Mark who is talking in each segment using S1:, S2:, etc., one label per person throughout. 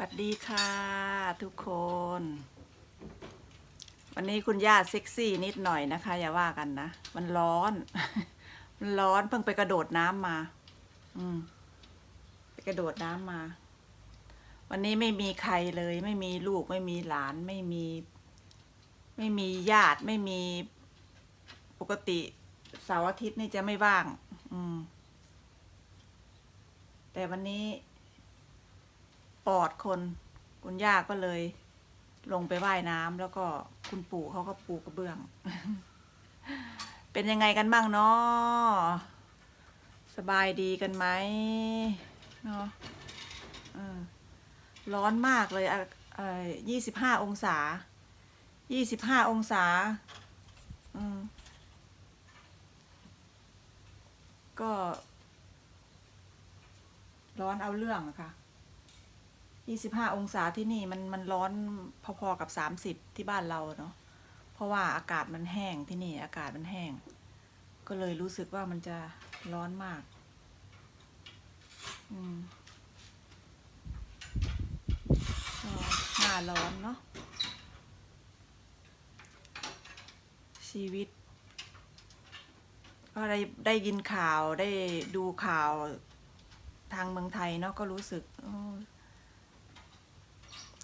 S1: สวัสดีค่ะทุกคน วันนี้คุณย่าเซ็กซี่นิดหน่อยนะคะ อย่าว่ากันนะ มันร้อน มันร้อนเพิ่งไปกระโดดน้ำมา อืม ไปกระโดดน้ำมา วันนี้ไม่มีใครเลย ไม่มีลูกไม่มีหลาน ไม่มี ไม่มีญาติไม่มีปกติเสาร์อาทิตย์นี่จะไม่ว่าง อืม แต่วันนี้ ปอดคนคุณย่าก็เลย ลงไปว่ายน้ำแล้วก็คุณปู่เขาก็ปูกระเบื้อง เป็นยังไงกันบ้างเนาะสบายดีกันไหมเนาะร้อนมากเลยอะเออยี่สิบห้าองศา ยี่สิบห้าองศา ก็ ร้อนเอาเรื่องอะค่ะ ยี่สิบห้าองศาที่นี่มันมันร้อนพอๆกับสามสิบที่บ้านเราเนาะเพราะว่าอากาศมันแห้งที่นี่อากาศมันแห้ง ก็เลยรู้สึกว่ามันจะร้อนมากอืมหน้าร้อนเนาะชีวิตก็ได้ได้ยินข่าวได้ดูข่าวทางเมืองไทยเนาะก็รู้สึกอ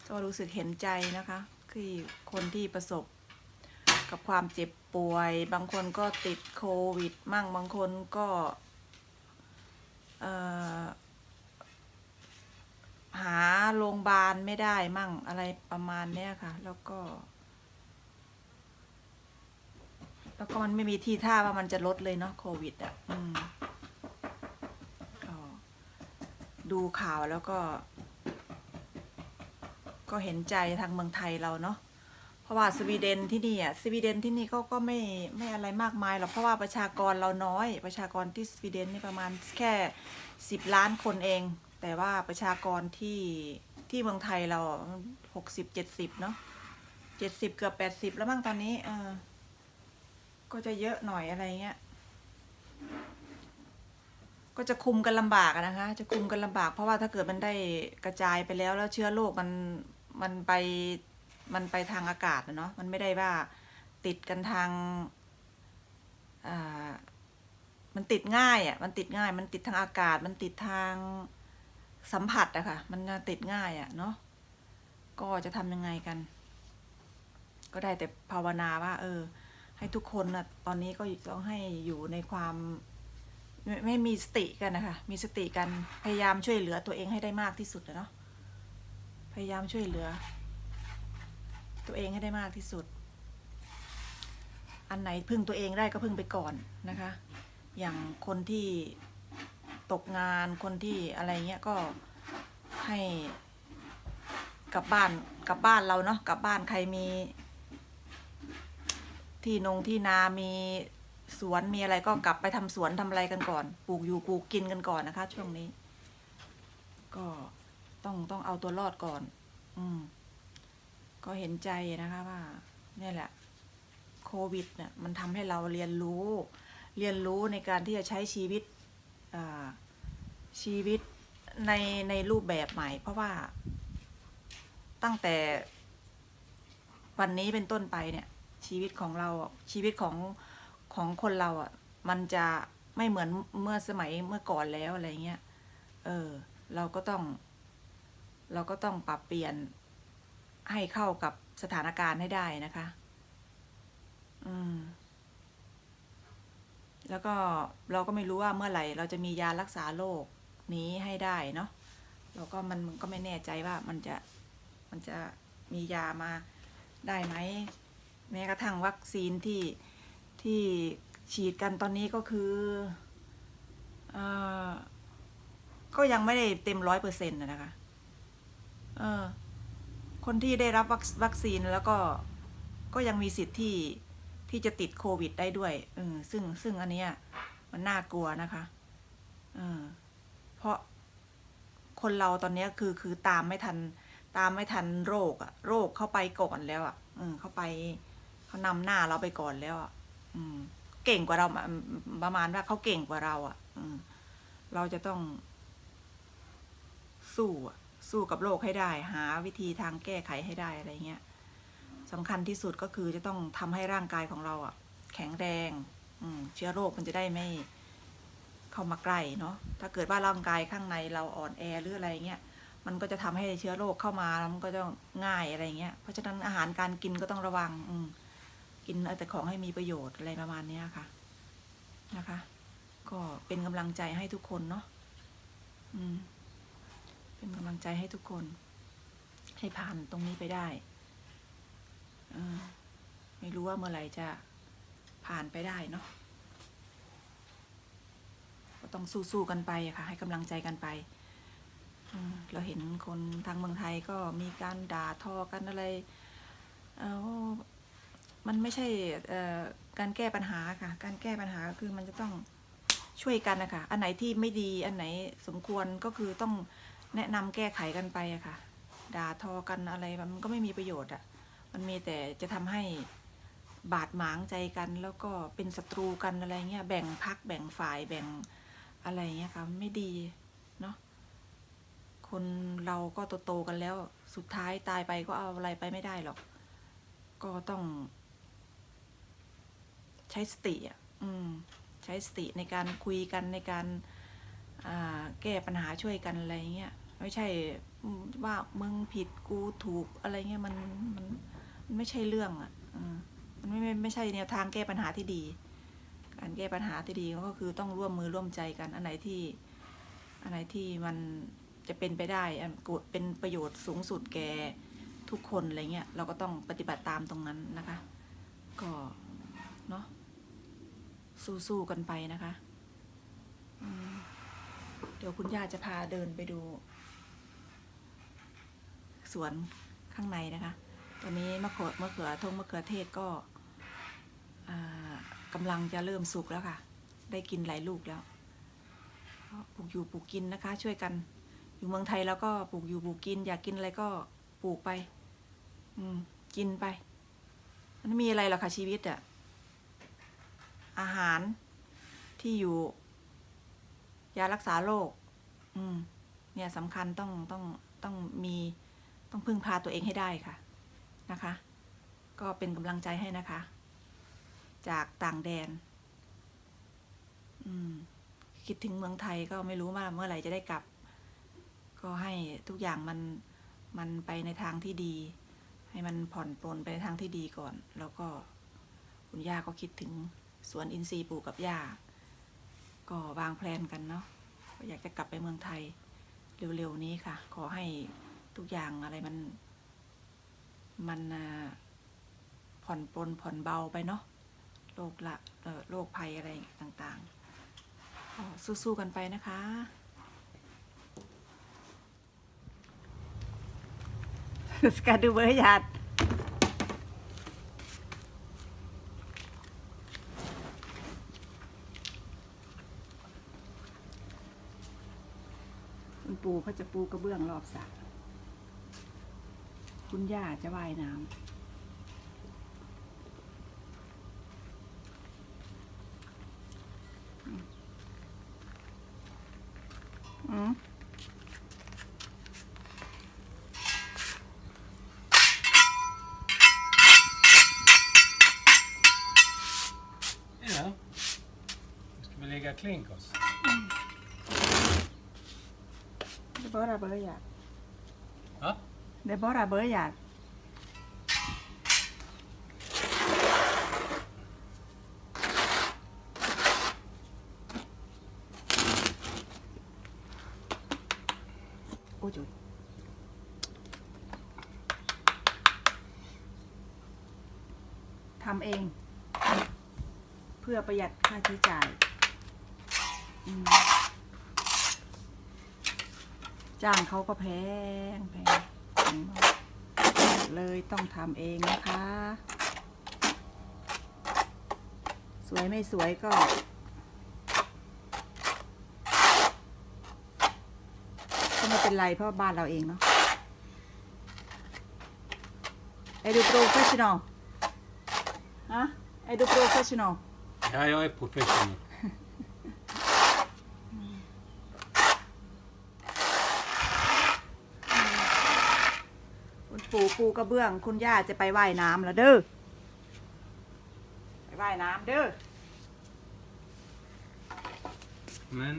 S1: ก็รู้สึกเห็นใจนะคะคือคนที่ประสบ กับความเจ็บป่วย บางคนก็ติดโควิด มั่งบางคนก็หาโรงพยาบาลไม่ได้มั่งอะไรประมาณเนี้ยค่ะ แล้วก็ แล้วก็มันไม่มีทีท่าว่ามันจะลดเลยเนาะโควิดอะอืมดูข่าวแล้วก็ ก็เห็นใจทางเมืองไทยเราเนาะเพราะว่าสวีเดนที่นี่อะสวีเดนที่นี่เขาก็ไม่ไม่อะไรมากมายหรอกเพราะว่าประชากรเราน้อย ประชากรที่สวีเดนนี่ประมาณแค่สิบล้านคนเอง แต่ว่าประชากรที่ที่เมืองไทยเราหกสิบเจ็ดสิบเนาะเจ็ดสิบเกือบแปดสิบแล้วมั้งตอนนี้เออก็จะเยอะหน่อยอะไรเงี้ยก็จะคุมกันลำบากนะคะ จะคุมกันลำบากเพราะว่าถ้าเกิดมันได้กระจายไปแล้วแล้วเชื้อโรคมัน มันไปมันไปทางอากาศนะเนาะมันไม่ได้ว่าติดกันทางอ่ามันติดง่ายอะ่ะมันติดง่าย มันติดทางอากาศ มันติดทางสัมผัสอะค่ะ มันติดง่ายอะ่ะเนาะก็จะทำยังไงกัน ก็ได้แต่ภาวนาว่า เออ ให้ทุกคนนะตอนนี้ก็ต้องให้อยู่ในความไม่ไม่มีสติกันนะคะ มีสติกันพยายามช่วยเหลือตัวเองให้ได้มากที่สุดอะเนาะ พยายามช่วยเหลือ ตัวเองให้ได้มากที่สุด อันไหนพึ่งตัวเองได้ก็พึ่งไปก่อนนะคะ อย่างคนที่ตกงานคนที่อะไรเงี้ยก็ให้กลับบ้านกลับบ้านเราเนาะกลับบ้านใครมี ที่นงที่นามีสวนมีอะไรก็กลับไปทำสวนทำอะไรกันก่อน ปลูกอยู่ปลูกกินกันก่อนนะคะ ช่วงนี้ ก็ ต้องต้องเอาตัวรอดก่อน อืม ก็เห็นใจนะคะว่าเนี่ยแหละ โควิด เนี่ย มันทำให้เราเรียนรู้ เรียนรู้ในการที่จะใช้ชีวิตชีวิตในในรูปแบบใหม่ เพราะว่า ตั้งแต่วันนี้เป็นต้นไปเนี่ย ชีวิตของเราชีวิตของของคนเราอะ มันจะไม่เหมือนเมื่อสมัยเมื่อก่อนแล้วอะไรเงี้ย เออ เราก็ต้อง เราก็ต้องปรับเปลี่ยนให้เข้ากับสถานการณ์ให้ได้นะคะ อืม แล้วก็เราก็ไม่รู้ว่าเมื่อไหร่ เราจะมียารักษาโรคนี้ให้ได้เนาะ เราก็มันก็ไม่แน่ใจว่ามันจะมันจะมียามาได้ไหม แม้กระทั่งวัคซีนที่ที่ฉีดกันตอนนี้ก็คือออก็ยังไม่ได้เต็มร้อยเปอร์เซ็นต์นะคะ เออคนที่ได้รับวัคซีนแล้วก็ก็ยังมีสิทธิ์ที่ที่จะติดโควิดได้ด้วยเออซึ่งซึ่งอันเนี้ยมันน่ากลัวนะคะเออเพราะคนเราตอนเนี้ยคือคือตามไม่ทันตามไม่ทันโรคอะโรคเข้าไปก่อนแล้วอะเออเข้าไปเขานำหน้าเราไปก่อนแล้วอะอืมเก่งกว่าเราประมาณว่าเขาเก่งกว่าเราอะอืมเราจะต้องสู้อะ สู้กับโรคให้ได้ หาวิธีทางแก้ไขให้ได้อะไรเงี้ยสำคัญที่สุดก็คือจะต้องทำให้ร่างกายของเราอะ แข็งแรงเชื้อโรคมันจะได้ไม่เข้ามาใกล้เนาะถ้าเกิดว่าร่างกายข้างในเราอ่อนแอหรืออะไรเงี้ยมันก็จะทำให้เชื้อโรคเข้ามาแล้วมันก็จะง่ายอะไรเงี้ย เพราะฉะนั้นอาหารการกินก็ต้องระวัง อืกินแต่ของให้มีประโยชน์อะไรประมาณเนี้ยค่ะ นะคะ ก็เป็นกำลังใจให้ทุกคนเนาะอืม เป็นกำลังใจให้ทุกคน ให้ผ่านตรงนี้ไปได้ไม่รู้ว่าเมื่อไหร่จะผ่านไปได้เนาะก็ต้องสู้ๆกันไปอะค่ะ ให้กำลังใจกันไปเราเห็นคนทางเมืองไทยก็มีการด่าทอกันอะไรเอามันไม่ใช่การแก้ปัญหาค่ะ การแก้ปัญหาคือมันจะต้องช่วยกันนะคะ อันไหนที่ไม่ดี อันไหนสมควรก็คือต้อง แนะนำแก้ไขกันไปอะค่ะ ด่าทอกันอะไรมันก็ไม่มีประโยชน์อะมันมีแต่จะทำให้บาดหมางใจกัน แล้วก็เป็นศัตรูกันอะไรเงี้ยแบ่งพักแบ่งฝ่ายแบ่งอะไรเงี้ยค่ะไม่ดีเนาะคนเราก็โตๆกันแล้วสุดท้ายตายไปก็เอาอะไรไปไม่ได้หรอก ก็ต้อง ใช้สติอะอืมใช้สติในการคุยกันในการแก้ปัญหาช่วยกันอะไรเงี้ย ไม่ใช่ว่ามึงผิดกูถูกอะไรเงี้ยมันมันมันไม่ใช่เรื่องอะมันไม่ไม่ไม่ใช่แนวทางแก้ปัญหาที่ดี การแก้ปัญหาที่ดีก็คือต้องร่วมมือร่วมใจกันอันไหนที่อันไหนที่มันจะเป็นไปได้อันเป็นประโยชน์สูงสุดแก่ทุกคนอะไรเงี้ยเราก็ต้องปฏิบัติตามตรงนั้นนะคะ ก็เนาะสู้ๆกันไปนะคะ เดี๋ยวคุณย่าจะพาเดินไปดู สวนข้างในนะคะ ตอนนี้มะเขือมะเขือทงมะเขือเทศก็กำลังจะเริ่มสุกแล้วค่ะ ได้กินหลายลูกแล้วปลูกอยู่ปลูกกินนะคะ ช่วยกัน อยู่เมืองไทยแล้วก็ปลูกอยู่ปลูกกิน อยากกินอะไรก็ปลูกไป อืม กินไป มันมีอะไรหรอคะชีวิตอะอาหารที่อยู่ ยารักษาโรคอืม เนี่ยสำคัญต้องต้องต้องมี ต้องพึ่งพาตัวเองให้ได้ค่ะนะคะ ก็เป็นกำลังใจให้นะคะ จากต่างแดน คิดถึงเมืองไทยก็ไม่รู้ว่าเมื่อไหร่จะได้กลับ ก็ให้ทุกอย่างมันมันไปในทางที่ดี ให้มันผ่อนปลนไปในทางที่ดีก่อน แล้วก็คุณย่าก็คิดถึงสวนอินทรีย์ปลูกกับย่า ก็วางแผนกันเนาะอยากจะกลับไปเมืองไทยเร็วๆนี้ค่ะ ขอให้ ทุกอย่างอะไรมัน มันผ่อนปลนผ่อนเบาไปเนาะโรคละโรคภัยอะไรต่างๆสู้ๆกันไปนะคะ Ska du börja? คุณปู่เขาจะปูกระเบื้องรอบสระ คุณย่าจะว่ายน้ำอืม
S2: Ja. Nu ska vi lägga klinkers.
S1: Det är bara börja.
S2: Ja.
S1: Det är bara börja. Oj, oj. ทำเองเพื่อประหยัดค่าใช้จ่าย จ้างเขาก็แพงแพง เลยต้องทำเองนะคะ สวยไม่สวยก็ ก็ไม่เป็นไรเพราะบ้านเราเองเนาะไอดูโปรเฟชชั่นอลฮะไอดูโปรเฟชชั่นอล
S2: Ja, jag är professionell.
S1: ปู่ปูกระเบื้อง คุณย่าจะไปว่ายน้ำแล้วเด้อ ไปว่ายน้ำเด้อ
S2: Men...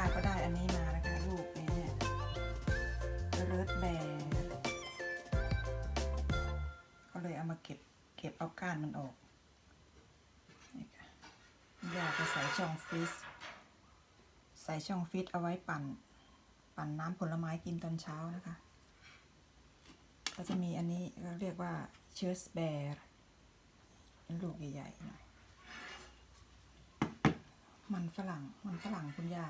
S2: า
S1: ก็ได้อันนี้มานะคะลูกเนี่ยเริร์ดแบร์ก็เลยเอามาเก็บเก็บเอาก้านมันออกยาก็ใส่ช่องฟรีซใส่ช่องฟรีซเอาไว้ปั่น ปั่นน้ำผลไม้กินตอนเช้านะคะ ก็จะมีอันนี้เราเรียกว่าเชอร์สแบร์ลูกใหญ่ๆหน่อยมันฝรั่ง มันฝรั่งคุณย่า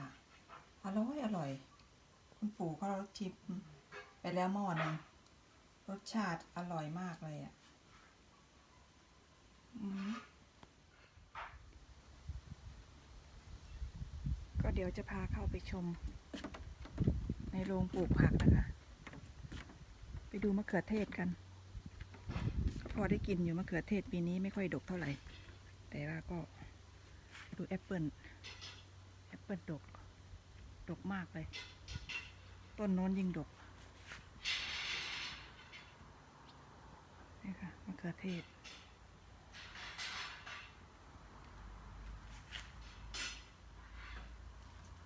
S1: ร่อย อร่อย คุณปู่เขาชิมไปแล้วหม้อนึงรสชาติอร่อยมากเลยอะก็เดี๋ยวจะพาเข้าไปชม ในโรงปลูกผักนะคะ ไปดูมะเขือเทศกันพอได้กินอยู่มะเขือเทศปีนี้ไม่ค่อยดกเท่าไหร่ แต่ว่าก็ดูแอปเปิลแอปเปิลดก ดกมากเลย ต้นโน้นยิ่งดก นี่ค่ะมะเขือเทศ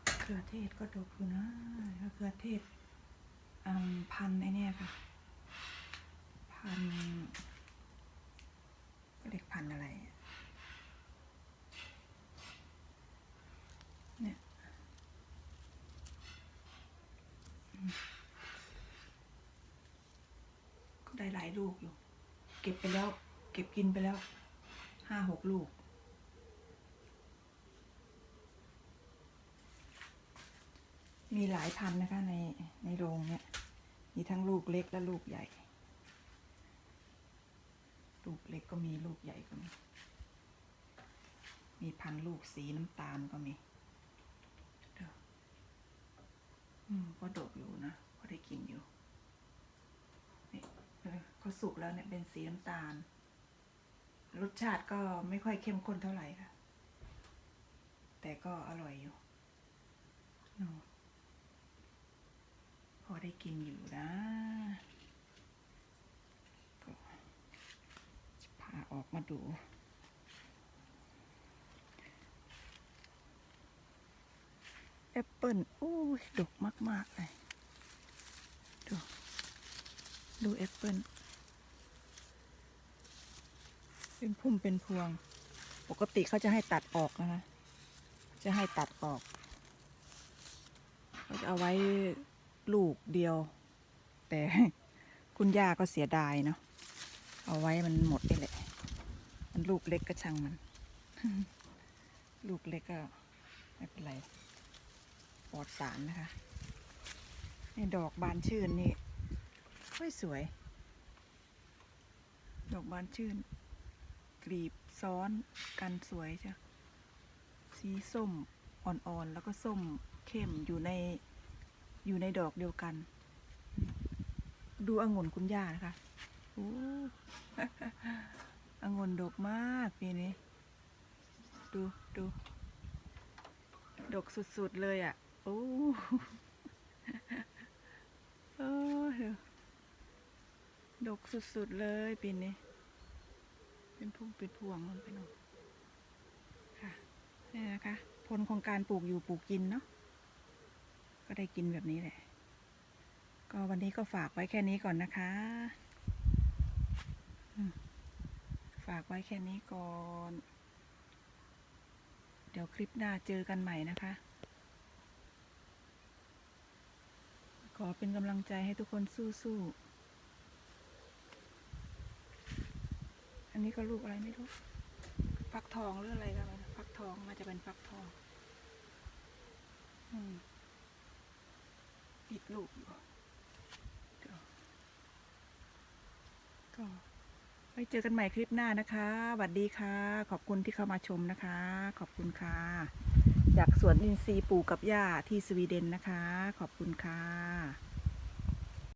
S1: มะเขือเทศก็ดกอยู่นะมะเขือเทศพันไอเนี่ยค่ะ พันเรียกพันอะไรอะ เนี่ยอืมก็ได้ห ลูกอยู่ เก็บไปแล้ว เก็บกินไปแล้วห้าหกลูก มีหลายพันนะคะในในโรงเนี่ย มีทั้งลูกเล็กและลูกใหญ่ ลูกเล็กก็มีลูกใหญ่ก็มี มีพันลูกสีน้ำตาลก็มีอืมก็ดกอยู่นะ ก็ได้กินอยู่ เอสุกแล้วเนี่ยเป็นสีน้ำตาล รสชาติก็ไม่ค่อยเข้มข้นเท่าไหร่ค่ะ แต่ก็อร่อยอยู่พอได้กินอยู่นะก็พาออกมาดูแอปเปิลโอ้ยดกมาก ๆ เลย ดู ดูแอปเปิล เป็นพุ่มเป็นพวง ปกติเขาจะให้ตัดออกนะคะ จะให้ตัดออกเขาจะเอาไว้ลูกเดียว แต่คุณย่าก็เสียดายเนาะเอาไว้มันหมดนี่แหละมันลูกเล็กก็ช่างมัน ลูกเล็กก็ไม่เป็นไรปลอดสารนะคะนี่ดอกบานชื่นนี่ค่อยสวย ดอกบานชื่น กลีบซ้อนกันสวยจ้ะ สีส้มอ่อนๆ แล้วก็ส้มเข้มอยู่ในอยู่ในดอกเดียวกัน ดูองุ่นคุณย่านะคะโอ้องุ่นดกมากปีนี้ ดูดูดกสุดๆเลยอะ โอ้เออเดี๋ยวดกสุดๆเลยปีนี้ เป็นพุ่มเป็นพวงมันไปหน่อยค่ะนี่นะคะ ผลของการปลูกอยู่ปลูกกินเนาะก็ได้กินแบบนี้แหละ ก็วันนี้ก็ฝากไว้แค่นี้ก่อนนะคะ ฝากไว้แค่นี้ก่อน เดี๋ยวคลิปหน้าเจอกันใหม่นะคะ ขอเป็นกำลังใจให้ทุกคนสู้ๆ นนี้ก็ลูกอะไรไม่รู้ ฟักทองหรืออะไรกันฟักทองน่าจะเป็นฟักทอง อืมติดลูกอยู่ก็ไว้เจอกันใหม่คลิปหน้านะคะสวัสดีค่ะ ขอบคุณที่เข้ามาชมนะคะ ขอบคุณค่ะ จากสวนอินทรีย์ปลูกกับย่าที่สวีเดนนะคะ ขอบคุณค่ะ